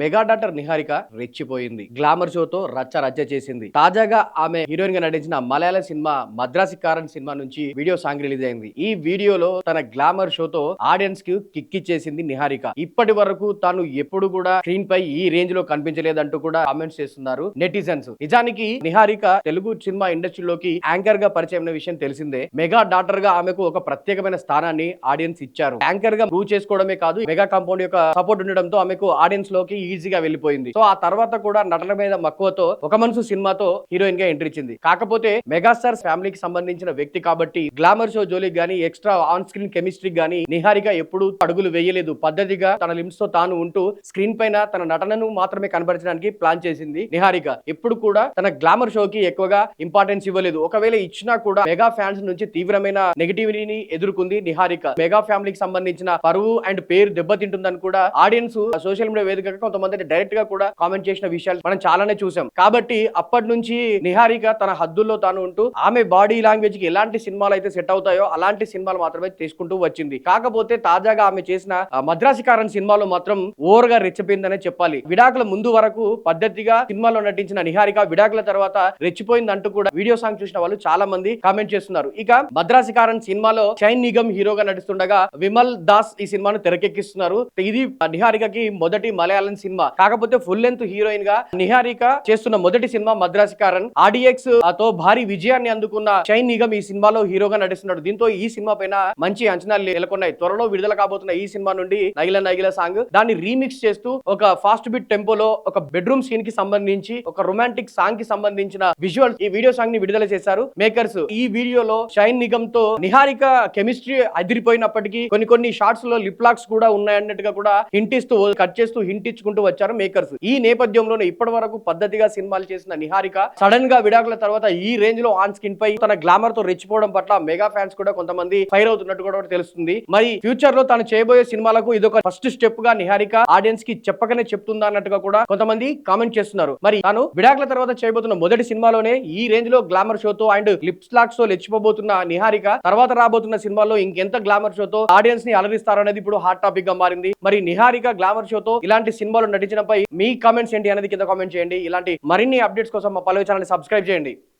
Mega daughter Niharika రెచ్చిపోయింది. Glamour షోతో రచ్చ రచ్చ చేసింది. తాజాగా ఆమె హీరోయిన్గా నటించిన మలయాళ సినిమా మద్రాసి కారన్ సినిమా నుంచి వీడియో సాంగ్ రిలీజ్ అయింది. ఈ వీడియోలో తన గ్లామర్ షోతో ఆడియన్స్కి కిక్కిచ్చేసింది నిహారిక. ఇప్పటి వరకు తాను ఎప్పుడు కూడా స్క్రీన్ పై ఈ రేంజ్లో కనిపించలేదంటూ కూడా కామెంట్స్ చేస్తున్నారు నెటిజన్స్. నిజానికి నిహారిక తెలుగు సినిమా ఇండస్ట్రీలోకి యాంకర్గా పరిచయం విషయం తెలిసిందే. మెగా డాటర్గా ఆమెకు ఒక ప్రత్యేకమైన స్థానాన్ని ఆడియన్స్ ఇచ్చారు. యాంకర్గా ప్రూవ్ చేసుకోవడమే కాదు మెగా కాంపౌండ్ యొక్క సపోర్ట్ ఉండడంతో ఆమెకు ఆడియన్స్లోకి ఈజీగా వెళ్ళిపోయింది. సో ఆ తర్వాత కూడా నటన మీద మక్కువతో ఒక మనసు సినిమాతో హీరోయిన్గా ఎంట్రీ ఇచ్చింది. కాకపోతే మెగాస్టార్ ఫ్యామిలీకి సంబంధించిన వ్యక్తి కాబట్టి గ్లామర్ షో జోలికి గానీ ఎక్స్ట్రా ఆన్ స్క్రీన్ కెమిస్ట్రీ గానీ నిహారిక ఎప్పుడు అడుగులు వేయలేదు. పద్ధతిగా తన లిమ్స్తో తాను ఉంటూ స్క్రీన్ పైన తన నటనను మాత్రమే కనబరచడానికి ప్లాన్ చేసింది నిహారిక. ఎప్పుడు కూడా తన గ్లామర్ షోకి ఎక్కువగా ఇంపార్టెన్స్ ఇవ్వలేదు. ఒకవేళ ఇచ్చినా కూడా మెగా ఫ్యాన్స్ నుంచి తీవ్రమైన నెగిటివిటీని ఎదుర్కొంది నిహారిక. మెగా ఫ్యామిలీకి సంబంధించిన పరువు అండ్ పేరు దెబ్బతింటుందని కూడా ఆడియన్స్ సోషల్ మీడియా వేదికగా కొంతమంది డైరెక్ట్గా కూడా కామెంట్ చేసిన విషయాలు మనం చాలానే చూసాం. కాబట్టి అప్పటి నుంచి నిహారిక తన హద్దుల్లో తాను ఉంటూ ఆమె బాడీ లాంగ్వేజ్కి ఎలాంటి సినిమాలు అయితే సెట్ అవుతాయో అలాంటి సినిమాలు మాత్రమే తీసుకుంటూ వచ్చింది. కాకపోతే తాజాగా ఆమె చేసిన ఆ, మద్రాసికారన్ సినిమాలో మాత్రం ఓవర్గా రెచ్చిపోయిందనే చెప్పాలి. విడాకుల ముందు వరకు పద్ధతిగా సినిమాలో నటించిన నిహారిక విడాకుల తర్వాత రెచ్చిపోయింది అంటూ కూడా వీడియో సాంగ్ చూసిన వాళ్ళు చాలా మంది కామెంట్ చేస్తున్నారు. ఇక మద్రాసికారన్ సినిమాలో చైన్ నిగమ్ హీరోగా నటిస్తుండగా విమల్ దాస్ ఈ సినిమాను తెరకెక్కిస్తున్నారు. ఇది నిహారికకి మొదటి మలయాళం సినిమా. కాకపోతే ఫుల్ లెంత్ హీరోయిన్గా నిహారిక చేస్తున్న మొదటి సినిమా మద్రాసికారన్. ఆడిఎక్స్తో భారీ విజయాన్ని అందుకున్న చైన్ నిగమ్ ఈ సినిమాలో హీరోగా నటిస్తున్నాడు. దీంతో ఈ సినిమా పైన మంచి అంచనాలు నెలకొన్నాయి. త్వరలో విడుదల కాబోతున్న ఈ సినిమా నుండి నగిల నగిల సాంగ్. దాన్ని రీమిక్స్ చేస్తూ ఒక ఫాస్ట్ బిట్ టెంపోలో ఒక బెడ్రూమ్ సీన్కి సంబంధించి ఒక రొమాంటిక్ సాంగ్కి సంబంధించిన విజువల్ ఈ వీడియో సాంగ్ని విడుదల చేశారు. మేకర్స్ ఈ వీడియోలో షైన్ నిగమ్తో నిహారిక కెమిస్ట్రీ అదిరిపోయినప్పటికీ కొన్ని కొన్ని షార్ట్స్లో లిప్ లాక్స్ కూడా ఉన్నాయన్నట్టుగా కూడా హింటిస్తూ కట్ చేస్తూ హింటించుకుంటూ ఇచ్చుకుంటూ వచ్చారు మేకర్స్. ఈ నేపథ్యంలోనే ఇప్పటి వరకు పద్ధతిగా సినిమాలు చేసిన నిహారిక సడన్గా విడాకుల తర్వాత ఈ రేంజ్లో ఆన్ స్కిన్ పై తన గ్లామర్తో రెచ్చిపోవడం పట్ల మెగా ఫ్యాన్స్ కూడా కొంతమంది ఫైర్ అవుతున్నట్టు కూడా తెలుస్తుంది. మరి ఫ్యూచర్లో తను చేయబోయే సినిమాలకు ఇదొక ఫస్ట్ స్టెప్గా నిహారిక ఆడియన్స్కి చెప్పకనే చెప్తుందా అన్నట్టుగా కూడా కొంతమంది కామెంట్ చేస్తున్నారు. మరి తాను విడాకుల తర్వాత చేయబోతున్న మొదటి సినిమాలోనే ఈ రేంజ్లో గ్లామర్ షోతో అండ్ లిప్స్ లాక్స్తో లెచ్చిపోబోతున్న నిహారిక తర్వాత రాబోతున్న సినిమాలో ఇంకెంత గ్లామర్ షోతో ఆడియన్స్ని అలరిస్తారనేది ఇప్పుడు హాట్ టాపిక్గా మారింది. మరి నిహారిక గ్లామర్ షోతో ఇలాంటి సినిమాలు నటించడంపై మీ కామెంట్స్ ఏంటి అనేది కింద కామెంట్ చేయండి. ఇలాంటి మరిన్ని అప్డేట్స్ కోసం మా పల్లవి ఛానల్ సబ్స్క్రైబ్ చేయండి.